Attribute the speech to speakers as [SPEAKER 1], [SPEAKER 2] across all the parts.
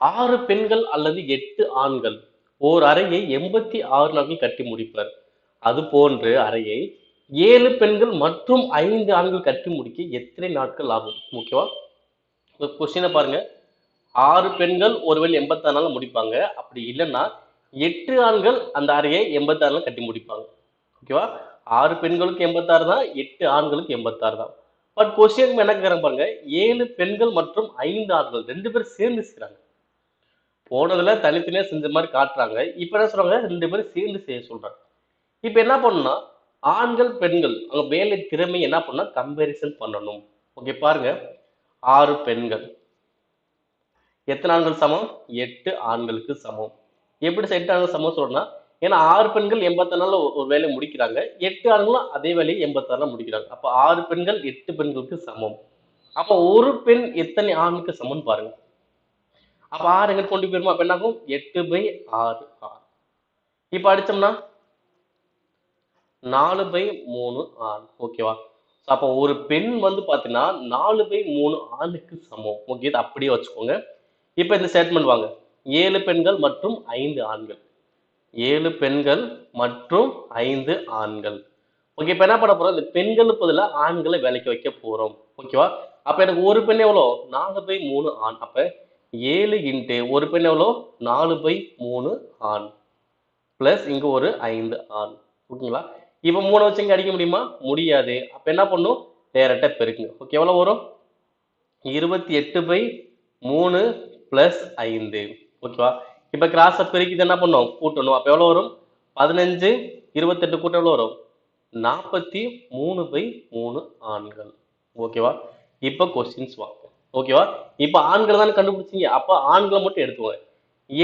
[SPEAKER 1] ஆறு பெண்கள் அல்லது எட்டு ஆண்கள். ஓர் அறையை எண்பத்தி ஆறு நாட்கள் கட்டி முடிப்பர். அது போன்று அறையை ஏழு பெண்கள் மற்றும் ஐந்து ஆண்கள் கட்டி முடிக்க எத்தனை நாட்கள் ஆகும்? ஓகேவா கொஸ்டினை பாருங்க. ஆறு பெண்கள் ஒருவேளை எண்பத்தாறு நாள் முடிப்பாங்க. அப்படி இல்லைன்னா எட்டு ஆண்கள் அந்த அறையை எண்பத்தாறு நாள் கட்டி முடிப்பாங்க. ஓகேவா? ஆறு பெண்களுக்கு எண்பத்தாறு தான் எட்டு ஆண்களுக்கு எண்பத்தாறு தான். பட் கொஸ்டின் என்ன கேட்குறாங்க பாருங்க. ஏழு பெண்கள் மற்றும் ஐந்து ஆண்கள் ரெண்டு பேரும் சேர்ந்து செய்கிறாங்க போனதுல தனித்தனியா செஞ்ச மாதிரி காட்டுறாங்க. இப்ப என்ன சொல்றாங்க? ரெண்டு பேரும் சேர்ந்து செய்ய சொல்றாங்க. இப்ப என்ன பண்ணணும்னா ஆண்கள் பெண்கள் அவங்க வேலை திறமை என்ன பண்ணா கம்பேரிசன் பண்ணணும். ஓகே பாருங்க. ஆறு பெண்கள். எத்தனை ஆண்கள் சமம்? எட்டு ஆண்களுக்கு சமம். எப்படி எட்டு ஆண்கள் சமம் சொல்றேன்னா ஏன்னா ஆறு பெண்கள் எண்பத்தி நாள்ல ஒரு வேலையை முடிக்கிறாங்க. எட்டு ஆண்களும் அதே வேலையை எண்பத்தாறுல முடிக்கிறாங்க. அப்ப ஆறு பெண்கள் எட்டு பெண்களுக்கு சமம். அப்ப ஒரு பெண் எத்தனை ஆணுக்கு சமம் பாருங்க. அப்ப ஆறு எங்க கொண்டு போயிருமா அப்ப என்ன ஆகும் எட்டு பை ஆறு ஆறு. இப்ப அடிச்சோம்னா நாலு பை மூணு ஆண் ஓகேவா அப்போ ஒரு பெண் வந்து பாத்தீங்கன்னா நாலு பை மூணு ஆணுக்கு சமம். ஓகே இது அப்படியே வச்சுக்கோங்க. இப்போ இந்த ஸ்டேட்மெண்ட் வாங்க. ஏழு பெண்கள் மற்றும் ஐந்து ஆண்கள். ஏழு பெண்கள் மற்றும் ஐந்து ஆண்கள். ஓகே இப்போ என்ன பண்ண போறோம்? இந்த பெண்களுக்கு பதிலாக ஆண்களை வேலைக்கு வைக்க போறோம். ஓகேவா அப்ப எனக்கு ஒரு பெண் எவ்வளோ? நாலு பை மூணு ஆண். அப்ப ஏழு இன்ட்டு ஒரு பெண் எவ்வளோ? நாலு பை மூணு ஆண் ப்ளஸ் இங்கே ஒரு ஐந்து ஆண் ஓகேங்களா இப்போ மூணு வச்சு இங்கே அடிக்க முடியுமா? முடியாது. அப்போ என்ன பண்ணும்? டேரக்டா பெருக்குங்க. ஓகே எவ்வளோ வரும்? இருபத்தி எட்டு பை மூணு ப்ளஸ் ஐந்து. ஓகேவா இப்போ கிராஸை பெருக்கிது என்ன பண்ணும்? கூட்டணும். அப்போ எவ்வளோ வரும்? பதினஞ்சு இருபத்தெட்டு கூட்டம் எவ்வளோ வரும்? நாற்பத்தி மூணு பை மூணு ஆண்கள். ஓகேவா? இப்போ கொஸ்டின்ஸ் வாங்க. ஓகேவா? இப்போ ஆண்கள் தானே கண்டுபிடிச்சீங்க. அப்போ ஆண்களை மட்டும் எடுத்துக்கோங்க.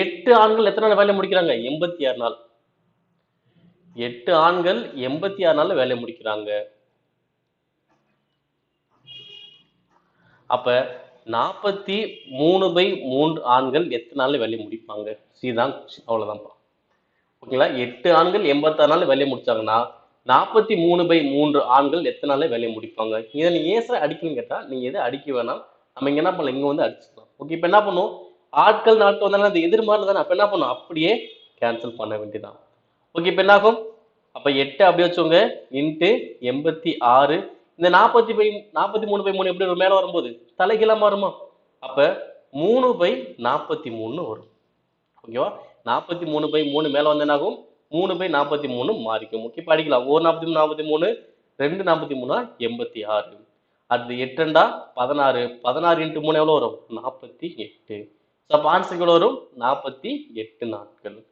[SPEAKER 1] எட்டு ஆண்கள் எத்தனை நாள் வேலையை முடிக்கிறாங்க? எண்பத்தி ஆறு நாள். எட்டு ஆண்கள் எண்பத்தி ஆறு நாள்ல வேலையை முடிக்கிறாங்க. அப்ப நாற்பத்தி மூணு பை மூன்று ஆண்கள் எத்தனை நாள்ல வேலையை முடிப்பாங்க? சீதான் அவ்வளோதான்ப்பா அவ்வளவுதான்ப்பா. ஓகேங்களா? எட்டு ஆண்கள் எண்பத்தாறு நாள் வேலையை முடிச்சாங்கன்னா நாற்பத்தி மூணு பை மூன்று ஆண்கள் எத்தனை நாள்ல வேலையை முடிப்பாங்க? இதை நீ ஏன் சார் அடிக்கணும்னு கேட்டா நீங்க எதை அடிக்க வேணாம் நம்ம இங்க என்ன பண்ணலாம்? இங்க வந்து அடிச்சுக்கலாம் ஓகே இப்போ என்ன பண்ணும்? ஆட்கள் நாட்கள் வந்தாலும் அந்த எதிர்மாறு தானே. அப்ப என்ன பண்ணும்? அப்படியே கேன்சல் பண்ண வேண்டியதான் ஓகே இப்போ என்ன ஆகும் அப்ப எட்டு அப்படி வச்சோங்க இன்ட்டு எண்பத்தி ஆறு. இந்த நாற்பத்தி பை நாற்பத்தி மூணு பை மூணு எப்படி ஒரு மேலே வரும்போது? தலைகீழா மாறுமா? அப்ப மூணு பை நாற்பத்தி மூணு வரும். ஓகேவா நாற்பத்தி மூணு பை மூணு மேலே வந்து என்ன ஆகும் மூணு பை நாற்பத்தி மூணு மாறிக்கும். ஓகே படிக்கலாம் அடிக்கலாம். ஒரு நாற்பத்தி மூணு நாற்பத்தி மூணு. ரெண்டு நாற்பத்தி மூணா எண்பத்தி ஆறு. அடுத்து எட்டுண்டா? பதினாறு. பதினாறு இன்ட்டு மூணு எவ்வளோ வரும்? நாற்பத்தி எட்டு. ஸோ அப்போ ஆன்சர் எவ்வளோ வரும். நாற்பத்தி எட்டு நாட்கள்.